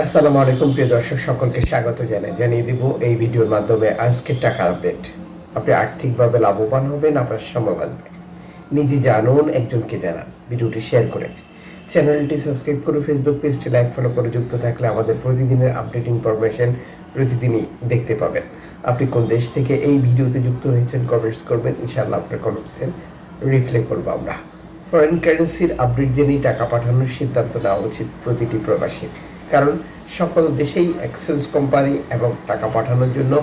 আসসালামু আলাইকুম, প্রিয় দর্শক, সকলকে স্বাগত জানাই। জানিয়ে দিব এই ভিডিওর মাধ্যমে আজকের টাকার আপডেট আপনি আর্থিকভাবে লাভবান হবেন, আপনার সময় বাঁচবে। নিজে জানুন, একজনকে জানান, ভিডিওটি শেয়ার করে। চ্যানেলটি সাবস্ক্রাইব করে ফেসবুক পেজটি লাইক ফলো করে যুক্ত থাকলে আমাদের প্রতিদিনের আপডেট ইনফরমেশন প্রতিদিনই দেখতে পাবেন। আপনি কোন দেশ থেকে এই ভিডিওতে যুক্ত হয়েছেন কমেন্টস করবেন, ইনশাআল্লাহ আপনার কমেন্টসের রিপ্লাই করব আমরা। ফরেন কারেন্সির আপডেট জেনেই টাকা পাঠানোর সিদ্ধান্ত নেওয়া উচিত প্রতিটি প্রবাসীর কারণ সকল দেশেই এক্সচেঞ্জ কোম্পানি এবং টাকা পাঠানোর জন্য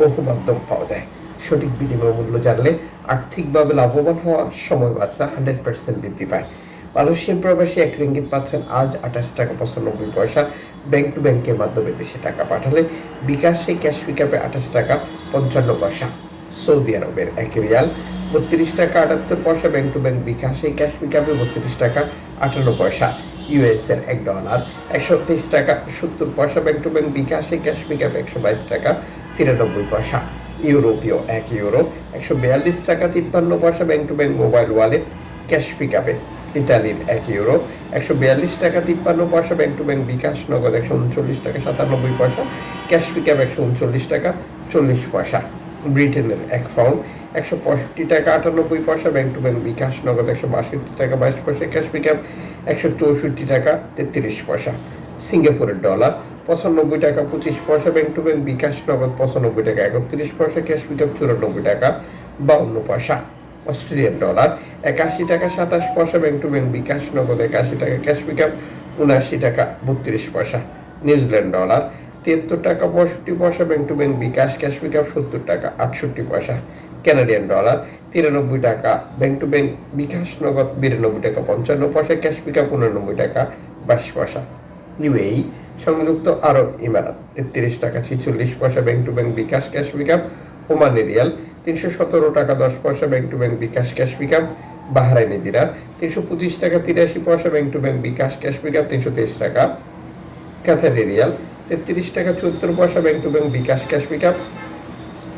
বহু মাধ্যম পাওয়া যায়। সঠিক বিনিময় মূল্য জানলে আর্থিকভাবে লাভবান হওয়া সময় বাঁচা হান্ড্রেড পার্সেন্ট বৃদ্ধি পায়। মালয়েশিয়ান প্রবাসী এক রিঙ্গিত পাচ্ছেন, আজ আঠাশ টাকা পঁচানব্বই পয়সা। ব্যাংক টু ব্যাংকের মাধ্যমে দেশে টাকা পাঠালে বিকাশে ক্যাশ পিকআপে আঠাশ টাকা পঞ্চান্ন পয়সা। সৌদি আরবের এক রিয়াল, বত্রিশ টাকা আটাত্তর পয়সা। ব্যাংক টু ব্যাংক বিকাশে ক্যাশ পিকআপে বত্রিশ টাকা আটান্ন পয়সা। ইউএস এর এক ডলার, একশো তেইশ টাকা, সত্তর পয়সা ব্যাংক টু ব্যাংক বিকাশে ক্যাশ পিকআপে একশো বাইশ টাকা, তিরানব্বই পয়সা। ইউরোপীয় এক ইউরো, একশো বিয়াল্লিশ টাকা, তিপ্পান্ন পয়সা bank to bank mobile wallet cash পিকআপে ইতালির এক ইউরো, একশো বিয়াল্লিশ টাকা, তিপ্পান্ন পয়সা ব্যাংক টু ব্যাংক বিকাশ নগদ একশো উনচল্লিশ টাকা, সাতানব্বই পয়সা ক্যাশ পিকআপ একশো উনচল্লিশ টাকা, চল্লিশ পয়সা। ব্রিটেনের এক পাউন্ড একশো পঁয়ষট্টি টাকা, আটানব্বই পয়সা ব্যাংক টু ব্যাংক বিকাশ, নগদ একশো বাষট্টি টাকা, বাইশ পয়সা ক্যাশ পিকআপ একশো চৌষট্টি টাকা, তেত্রিশ পয়সা। সিঙ্গাপুরের ডলার পঁচানব্বই টাকা, পঁচিশ পয়সা ব্যাংক টু ব্যাংক বিকাশ, নগদ পঁচানব্বই টাকা, একত্রিশ পয়সা ক্যাশ পিকআপ চুরানব্বই টাকা, বাউন্ন পয়সা। অস্ট্রেলিয়ান ডলার একাশি টাকা, সাতাশ পয়সা ব্যাংক টু ব্যাংক বিকাশ, নগদ একাশি টাকা ক্যাশ পিকআপ উনআশি টাকা, বত্রিশ পয়সা। নিউজিল্যান্ড ডলার তিয়াত্তর টাকা, পঁয়ষট্টি পয়সা bank to bank bKash cash pickup সত্তর টাকা, আটষট্টি পয়সা ক্যানাডিয়ান ডলার তিরানব্বই টাকা ব্যাংক টু ব্যাংক বিকাশ নগদ বিরানব্বই টাকা, পঞ্চান্ন পয়সা ক্যাশ পিকআপ উনানব্বই টাকা, বাইশ পয়সা। ইউএই সংযুক্ত আরব ইমারাত, তেত্রিশ টাকা, ছিচল্লিশ পয়সা bank to bank bKash cash pickup Omani riyal, তিনশো সতেরো টাকা, দশ পয়সা bank to bank bKash cash pickup Bahraini dinar তিনশো পঁচিশ টাকা, তিরাশি পয়সা bank to bank bKash cash pickup তিনশো তেইশ টাকা, কাতারি রিয়াল তেত্রিশ টাকা চুয়াত্তর পয়সা bank to bank bKash cash pickup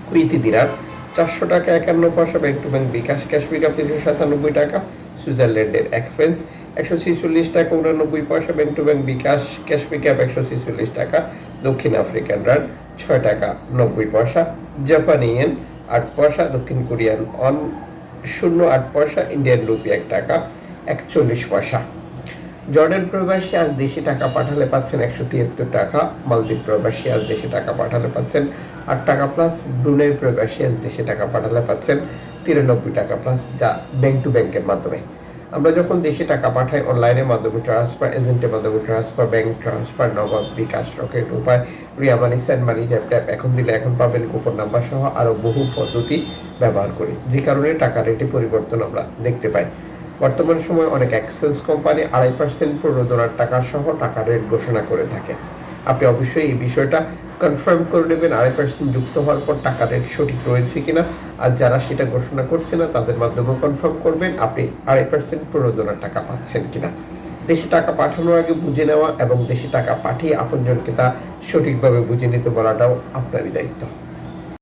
Kuwaiti dinar চারশো টাকা একান্ন পয়সা bank to bank bKash cash pickup তিনশো সাতানব্বই টাকা সুইজারল্যান্ডের এক ফ্রেন্স একশো ছিচল্লিশ টাকা উনানব্বই পয়সা bank to bank bKash cash pickup একশো ছেচল্লিশ টাকা দক্ষিণ আফ্রিকান রান ছয় টাকা নব্বই পয়সা জাপানি ইয়েন আট পয়সা দক্ষিণ কোরিয়ান অন, শূন্য আট পয়সা ইন্ডিয়ান রুপি এক টাকা একচল্লিশ পয়সা। জর্ডান প্রবাসী আজ দেশে টাকা পাঠালে পাচ্ছেন একশো তিয়াত্তর টাকা, মালদ্বীপ প্রবাসী আজ দেশে টাকা পাঠালে পাচ্ছেন আট টাকা প্লাস ব্রুনেই প্রবাসী আজ দেশে টাকা পাঠালে পাচ্ছেন তিরানব্বই টাকা প্লাস যা ব্যাংক টু ব্যাংকের মাধ্যমে। আমরা যখন দেশে টাকা পাঠাই অনলাইনের মাধ্যমে ট্রান্সফার এজেন্টের মাধ্যমে transfer bank transfer Nagad, bKash Rocket Upay, Ria money send money tap tap এখন দিলে এখন পাবেন গোপন নাম্বার সহ আরও বহু পদ্ধতি ব্যবহার করি। যে কারণে টাকা রেটে পরিবর্তন আমরা দেখতে পাই। বর্তমান সময়ে অনেক এক্সচেঞ্জ কোম্পানি আড়াই পার্সেন্ট প্রণোদনার টাকা সহ টাকা রেট ঘোষণা করে থাকে। আপনি অবশ্যই এই বিষয়টা কনফার্ম করে নেবেন, আড়াই পার্সেন্ট যুক্ত হওয়ার পর টাকা রেট সঠিক রয়েছে কিনা। আর যারা সেটা ঘোষণা করছে না, তাদের মাধ্যমে কনফার্ম করবেন আপনি আড়াই পার্সেন্ট প্রণোদনার টাকা পাচ্ছেন কিনা। দেশে টাকা পাঠানোর আগে বুঝে নেওয়া এবং দেশে টাকা পাঠিয়ে আপনজনকে তা সঠিকভাবে বুঝে নিতে বলাটাও আপনারই দায়িত্ব।